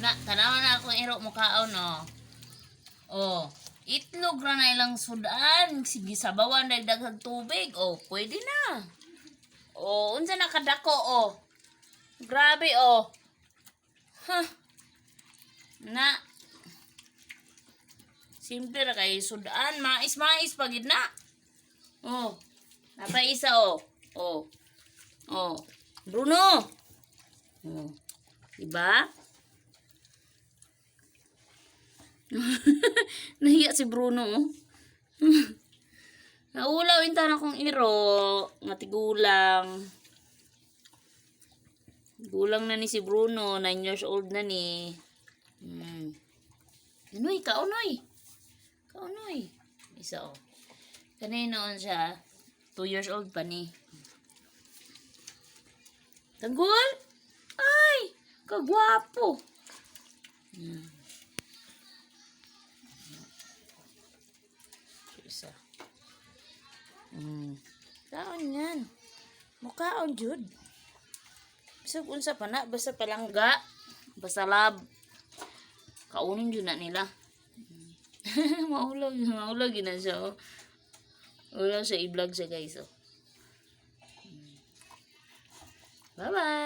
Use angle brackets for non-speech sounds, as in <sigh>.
na, tanawa na akong iro mo kaon, oh. Oh, itlog ra na ilang sudan. Sige, sabawan na daghang tubig. Oh, pwede na. Oh, unsa na kadako, oh. Grabe, oh. Huh. Na. Simple ra kay sudan. Mais-mais pagid na. Oh. Napaisa, oh. Oh. Oh. Bruno. Oh. Diba? <laughs> Nahiya si Bruno. oh. <laughs> Naulaw yung tanang kong iro. Nga tigulang. Gulang na ni si Bruno. 9 years old na ni. Hmm. Unoy, kaunoy. Kaunoy. Isa oh. Kanina noon siya. 2 years old pa ni. Tanggol? Ay! Kagwapo. Hmm. Isa. Hmm. Kaon yan. Mukhaon, Jud. Bisag unsa pa na. Basta palangga. Basta lab. Kaunin yun na nila. <laughs> Maulog. Maulog na siya. Oh. Ulang sa i-vlog siya guys. Oh. Hmm. Bye-bye.